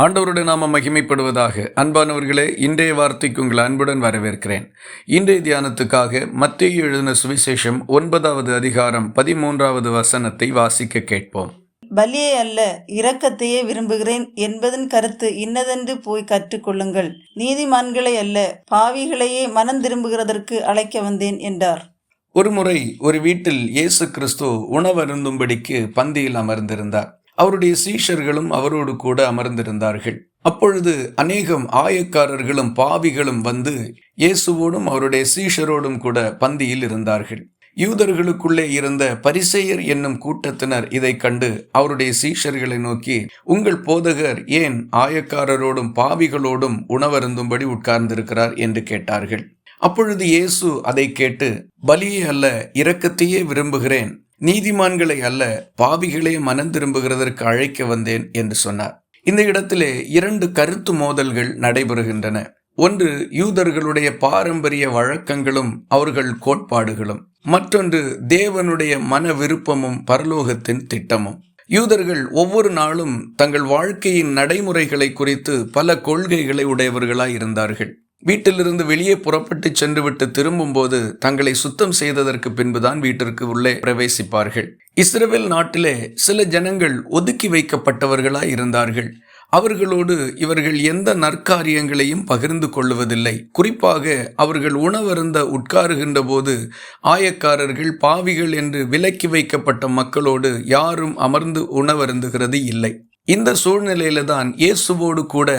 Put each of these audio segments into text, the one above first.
ஆண்டவருடைய நாம மகிமைப்படுவதாக. அன்பானவர்களே இன்றைய வார்த்தைக்கு உங்கள் அன்புடன் வரவேற்கிறேன். இன்றைய தியானத்துக்காக மத்திய எழுதின சுவிசேஷம் ஒன்பதாவது அதிகாரம் பதிமூன்றாவது வசனத்தை வாசிக்க கேட்போம். பலியை அல்ல இரக்கத்தையே விரும்புகிறேன் என்பதன் கருத்து இன்னதென்று போய் கற்றுக்கொள்ளுங்கள். நீதிமான்களை அல்ல பாவிகளையே மனம் திரும்புகிறதற்கு அழைக்க வந்தேன் என்றார். ஒருமுறை ஒரு வீட்டில் இயேசு கிறிஸ்து உணவருந்தும்படிக்கு பந்தியில் அமர்ந்திருந்தார். அவருடைய சீஷர்களும் அவரோடு கூட அமர்ந்திருந்தார்கள். அப்பொழுது அநேகம் ஆயக்காரர்களும் பாவிகளும் வந்து இயேசுவோடும் அவருடைய சீஷரோடும் கூட பந்தியில் இருந்தார்கள். யூதர்களுக்குள்ளே இருந்த பரிசெயர் என்னும் கூட்டத்தினர் இதை கண்டு அவருடைய சீஷர்களை நோக்கி உங்கள் போதகர் ஏன் ஆயக்காரரோடும் பாவிகளோடும் உணவருந்தும்படி உட்கார்ந்திருக்கிறார்? என்று கேட்டார்கள். அப்பொழுது இயேசு அதை கேட்டு பலியே அல்ல இரக்கத்தையே விரும்புகிறேன். நீதிமான்களை அல்ல பாவிகளே மனம் திரும்புகிறதற்கு அழைக்க வந்தேன் என்று சொன்னார். இந்த இடத்திலே இரண்டு கருத்து மோதல்கள் நடைபெறுகின்றன. ஒன்று யூதர்களுடைய பாரம்பரிய வழக்கங்களும் அவர்கள் கோட்பாடுகளும். மற்றொன்று தேவனுடைய மன விருப்பமும் பரலோகத்தின் திட்டமும். யூதர்கள் ஒவ்வொரு நாளும் தங்கள் வாழ்க்கையின் நடைமுறைகளை குறித்து பல கொள்கைகளை உடையவர்களாய் இருந்தார்கள் வீட்டிலிருந்து வெளியே புறப்பட்டு சென்றுவிட்டு திரும்பும்போது தங்களை சுத்தம் செய்ததற்கு பின்புதான் வீட்டிற்கு உள்ளே பிரவேசிப்பார்கள். இஸ்ரேல் நாட்டிலே சில ஜனங்கள் ஒதுக்கி வைக்கப்பட்டவர்களாய் இருந்தார்கள். அவர்களோடு இவர்கள் எந்த நற்காரியங்களையும் பகிர்ந்து கொள்வதில்லை குறிப்பாக அவர்கள் உணவருந்த உட்காருகின்ற போது ஆயக்காரர்கள் பாவிகள் என்று விலக்கி வைக்கப்பட்ட மக்களோடு யாரும் அமர்ந்து உணவருந்துகிறது இல்லை. இந்த சூழ்நிலையில தான் இயேசுவோடு கூட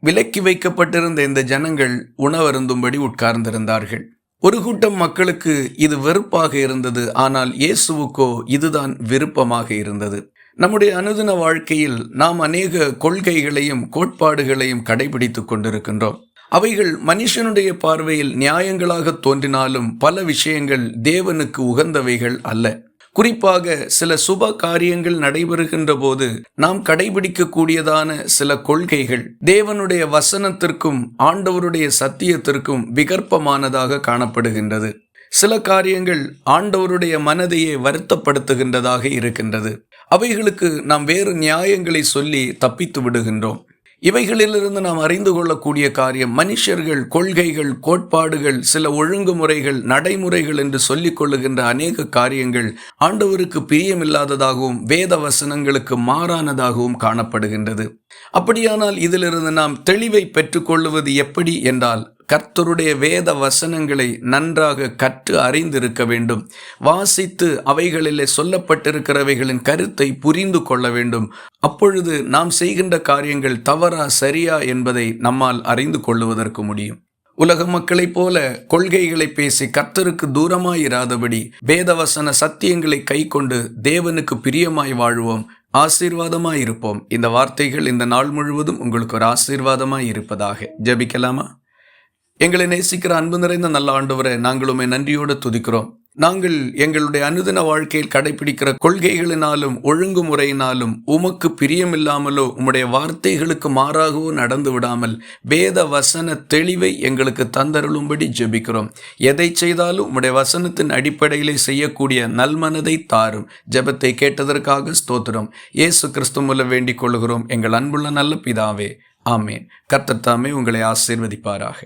விலக்கி வைக்கப்பட்டிருந்த இந்த ஜனங்கள் உணவருந்தும்படி உட்கார்ந்திருந்தார்கள். ஒரு கூட்டம் மக்களுக்கு இது வெறுப்பாக இருந்தது. ஆனால் இயேசுவுக்கோ இதுதான் விருப்பமாக இருந்தது. நம்முடைய அனுதின வாழ்க்கையில் நாம் அநேக கொள்கைகளையும் கோட்பாடுகளையும் கடைபிடித்துக் கொண்டிருக்கின்றோம். அவைகள் மனுஷனுடைய பார்வையில் நியாயங்களாக தோன்றினாலும் பல விஷயங்கள் தேவனுக்கு உகந்தவைகள் அல்ல. குறிப்பாக சில சுப காரியங்கள் நடைபெறுகின்ற போது நாம் கடைபிடிக்கக்கூடியதான சில கொள்கைகள் தேவனுடைய வசனத்திற்கும் ஆண்டவருடைய சத்தியத்திற்கும் விகற்பமானதாக காணப்படுகின்றது. சில காரியங்கள் ஆண்டவருடைய மனதையே வருத்தப்படுத்துகின்றதாக இருக்கின்றது. அவைகளுக்கு நாம் வேறு நியாயங்களை சொல்லி தப்பித்து விடுகின்றோம். இவைகளிலிருந்து நாம் அறிந்து கொள்ளக்கூடிய காரியம் மனுஷர்கள் கொள்கைகள் கோட்பாடுகள் சில ஒழுங்குமுறைகள் நடைமுறைகள் என்று சொல்லிக் கொள்ளுகின்ற அநேக காரியங்கள் ஆண்டவருக்கு பிரியமில்லாததாகவும் வேத வசனங்களுக்கு மாறானதாகவும் காணப்படுகின்றது. அப்படியானால் இதிலிருந்து நாம் தெளிவை பெற்றுக்கொள்வது எப்படி என்றால் கர்த்தருடைய வேத வசனங்களை நன்றாக கற்று அறிந்திருக்க வேண்டும். வாசித்து அவைகளிலே சொல்லப்பட்டிருக்கிறவைகளின் கருத்தை புரிந்து கொள்ள வேண்டும். அப்பொழுது நாம் செய்கின்ற காரியங்கள் தவறா சரியா என்பதை நம்மால் அறிந்து கொள்ளுவதற்கு முடியும். உலக மக்களைப் போல கொள்கைகளை பேசி கர்த்தருக்கு தூரமாயிராதபடி வேதவசன சத்தியங்களை கை கொண்டு தேவனுக்கு பிரியமாய் வாழ்வோம். ஆசீர்வாதமாய் இருப்போம் இந்த வார்த்தைகள் இந்த நாள் முழுவதும் உங்களுக்கு ஒரு ஆசீர்வாதமாய் இருப்பதாக. ஜபிக்கலாமா? எங்களை நேசிக்கிற அன்பு நிறைந்த நல்ல ஆண்டவரை நாங்களுமே நன்றியோடு துதிக்கிறோம். நாங்கள் எங்களுடைய அனுதின வாழ்க்கையில் கடைபிடிக்கிற கொள்கைகளினாலும் ஒழுங்குமுறையினாலும் உமக்கு பிரியமில்லாமலோ உம்முடைய வார்த்தைகளுக்கு மாறாகவோ நடந்து விடாமல் வேத வசன தெளிவை எங்களுக்கு தந்தருளும்படி ஜெபிக்கிறோம். எதை செய்தாலும் உம்முடைய வசனத்தின் அடிப்படையிலே செய்யக்கூடிய நல்மனதை தாரும். ஜெபத்தை கேட்டதற்காக ஸ்தோத்திரம். இயேசு கிறிஸ்து மூலம் வேண்டிக் கொள்கிறோம் எங்கள் அன்புள்ள நல்ல பிதாவே ஆமேன். கர்த்தத்தாமே உங்களை ஆசீர்வதிப்பாராக.